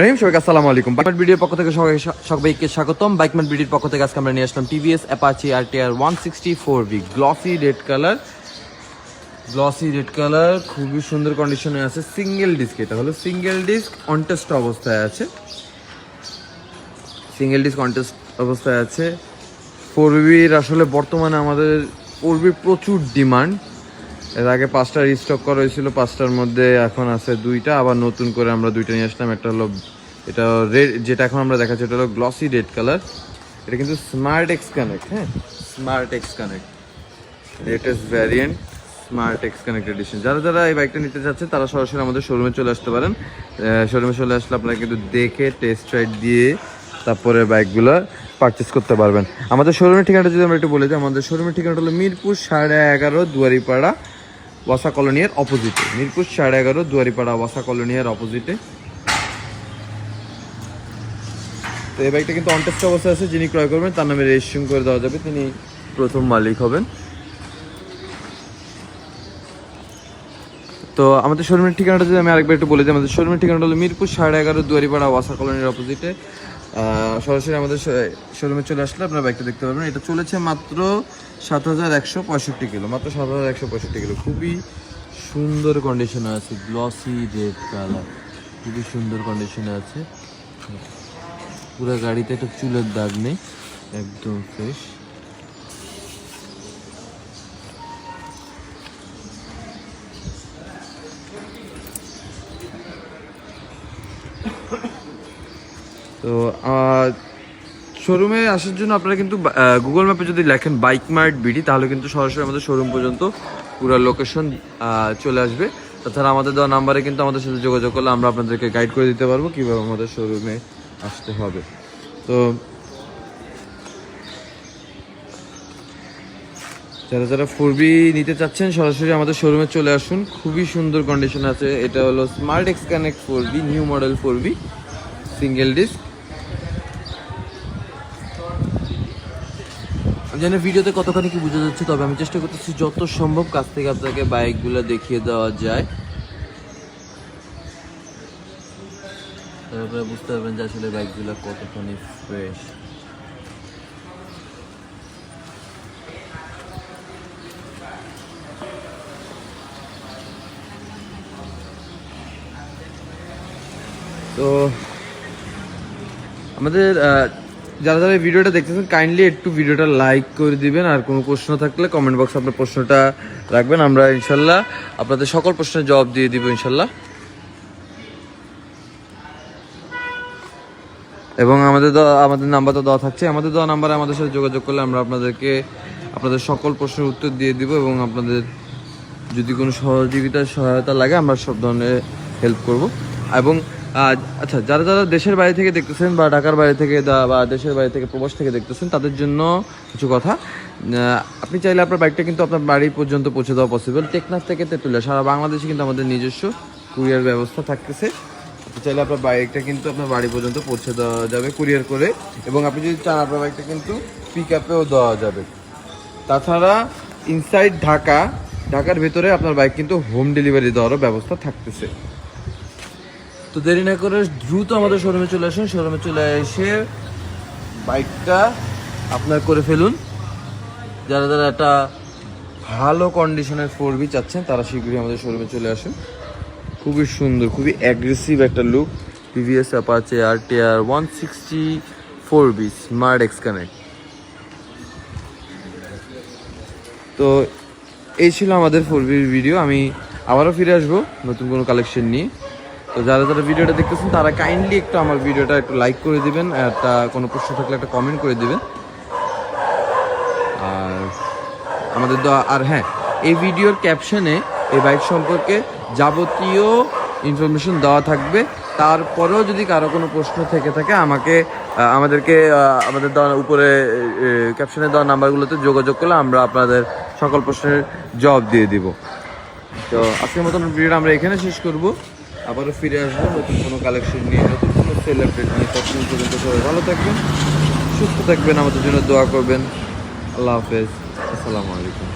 রহিম। সবাইকে আসসালামু আলাইকুম। পক্ষ থেকে সবাই স্বাগতম। পক্ষ থেকে আজকে আমরা TVS R one sixty four glossy red colour glossy red colour খুবই সুন্দর আছে। সিঙ্গেল ডিস্ক এটা হলো সিঙ্গেল ডিস্ক অবস্থায় আছে। সিঙ্গেল ডিস্ক অবস্থায় আছে। ফোর আসলে বর্তমানে আমাদের ফোর প্রচুর ডিমান্ড এর আগে পাঁচটা রিস্টক করা হয়েছিল, পাঁচটার মধ্যে এখন আছে দুইটা, আবার নতুন করে আমরা দুইটা নিয়ে আসলাম। একটা হলো, এটা রেড যেটা এখন আমরা দেখাচ্ছি, এটা হলো গ্লসি রেড কালার এটা কিন্তু স্মার্ট এক্স কানেক্ট হ্যাঁ? Smart X connect latest variant smart X connect edition যারা যারা এই বাইকটা নিতে চাচ্ছে, তারা সরাসরি আমাদের শোরুমে চলে আসতে পারেন। শোরুমে চলে আসলে আপনারা কিন্তু দেখে টেস্ট রাইড দিয়ে তারপরে বাইকগুলো পারচেস করতে পারবেন। আমাদের শোরুমের ঠিকানাটা যদি আমরা একটু বলে দিই, আমাদের শোরুমের ঠিকানাটা হলো মিরপুর সাড়ে এগারো দুয়ারিপাড়া ওয়াসা কলোনিয়ার অপোজিটে। মিরপুর সাড়ে এগারো, দুয়ারিপাড়া ওয়াসা কলোনিয়ার অপোজিটে। তো এই বাইকটা কিন্তু অনটেস্ট অবস্থায় আছে, যিনি ক্রয় করবেন তার নামে রেজিস্ট্রেশন করে দেওয়া যাবে, তিনি প্রথম মালিক হবেন। তো আমাদের শোরুমের ঠিকানাটা যদি আমি আরেকবার একটু বলে দিই, আমাদের শোরুমের ঠিকানাটা হলো মিরপুর সাড়ে এগারো, দুয়ারিপাড়া ওয়াসা কলোনির অপোজিটে। সরাসরি আমাদের শোরুমে চলে আসলে আপনারা বাইকটা দেখতে পারবেন। এটা চলেছে মাত্র সাত হাজার একশো পঁয়ষট্টি কিলো, মাত্র সাত হাজার একশো পঁয়ষট্টি কিলো। খুবই সুন্দর কন্ডিশনে আছে গ্লসি রেড কালার খুবই সুন্দর কন্ডিশনে আছে। পুরো গাড়িতে একটা চুলের দাগ নেই, একদম ফ্রেশ তো শোরুমে আসার জন্য আপনারা কিন্তু গুগল ম্যাপে যদি লেখেন বাইক মার্ট বিডি তাহলে কিন্তু সরাসরি আমাদের শোরুম পর্যন্ত পুরো লোকেশন চলে আসবে। তাছাড়া আমাদের দেওয়া নাম্বারে কিন্তু আমাদের সাথে যোগাযোগ করলে আমরা আপনাদেরকে গাইড করে দিতে পারব কীভাবে আমাদের শোরুমে আসতে হবে। তো, যারা যারা ফোর বি নিতে চাচ্ছেন, সরাসরি আমাদের শোরুমে চলে আসুন। খুবই সুন্দর কন্ডিশন আছে। এটা হলো smart X connect four B new model four B single disc আমি জানি ভিডিওতে কতখানি কি বোঝা যাচ্ছে, তবে আমি চেষ্টা করতেছি যত সম্ভব কাছ থেকে আপনাকে বাইকগুলো দেখিয়ে দেওয়া যায়। তারপরে বুঝতে পারবেন যে আসলে বাইকগুলো কতখানি ফ্রেশ তো আমাদের যারা যারা ভিডিওটা দেখতেছেন কাইন্ডলি একটু ভিডিওটা লাইক করে দিবেন। আর কোনো প্রশ্ন থাকলে কমেন্ট বক্সে আপনার প্রশ্নটা রাখবেন। আমরা ইনশাল্লাহ আপনাদের সকল প্রশ্নের জবাব দিয়ে দিব ইনশাল্লাহ। এবং আমাদের আমাদের নাম্বার তো দেওয়া থাকছে। আমাদের দেওয়া নাম্বারে আমাদের সাথে যোগাযোগ করলে আমরা আপনাদেরকে, আপনাদের সকল প্রশ্নের উত্তর দিয়ে দিব এবং আপনাদের যদি কোনো সহযোগিতার সহায়তা লাগে, আমরা সব ধরনের হেল্প করব। এবং আচ্ছা যারা যারা দেশের বাইরে থেকে দেখতেছেন বা ঢাকার বাইরে থেকে বা দেশের বাইরে থেকে প্রবাস থেকে দেখতেছেন, তাদের জন্য কিছু কথা। আপনি চাইলে আপনার বাইকটা কিন্তু আপনার বাড়ি পর্যন্ত পৌঁছে দেওয়া পসিবল টেকনাফ থেকে তেঁতুলিয়া, সারা বাংলাদেশে কিন্তু আমাদের নিজস্ব কুরিয়ার ব্যবস্থা থাকতেছে। চাইলে আপনার বাইকটা কিন্তু আপনার বাড়ি পর্যন্ত পৌঁছে দেওয়া যাবে কুরিয়ার করে। এবং আপনি যদি চান আপনার বাইকটা কিন্তু পিক আপেও দেওয়া যাবে। তাছাড়া ইনসাইড ঢাকা, ঢাকার ভেতরে আপনার বাইক কিন্তু হোম ডেলিভারি দেওয়ারও ব্যবস্থা থাকতেছে। তো দেরি না করে দ্রুত আমাদের শোরুমে চলে আসুন। শোরুমে চলে এসে বাইকটা আপনার করে ফেলুন। যারা যারা একটা ভালো কন্ডিশনের ফোর বি চাচ্ছেন, তারা শীঘ্রই আমাদের শোরুমে চলে আসুন। খুবই সুন্দর, খুবই অ্যাগ্রেসিভ একটা look TVS Apache R T R one sixty four B smart X connect তো এই ছিল আমাদের ফোর বির ভিডিও আমি আবারও ফিরে আসব নতুন কোনো কালেকশন নিয়ে। তো যারা যারা ভিডিওটা দেখতেছেন, তারা কাইন্ডলি একটু আমার ভিডিওটা একটু লাইক করে দিবেন একটা কোনো প্রশ্ন থাকলে একটা কমেন্ট করে দিবেন। আর আমাদের আর হ্যাঁ এই ভিডিওর ক্যাপশনে এই বাইক সম্পর্কে যাবতীয় ইনফরমেশন দেওয়া থাকবে। তারপরেও যদি কারও কোনো প্রশ্ন থেকে থাকে, আমাকে আমাদেরকে আমাদের দেওয়া উপরে ক্যাপশনে দেওয়া নাম্বারগুলোতে যোগাযোগ করলে আমরা আপনাদের সকল প্রশ্নের জবাব দিয়ে দিব। তো আজকের মতন ভিডিওটা আমরা এখানে শেষ করব। আবারও ফিরে আসব, নতুন কোনো কালেকশন নিয়ে, নতুন কোনো সেল আপডেট নিয়ে। তখন পর্যন্ত সবাই ভালো থাকবেন, সুস্থ থাকবেন, আমাদের জন্য দোয়া করবেন। আল্লাহ হাফেজ। আসসালামু আলাইকুম।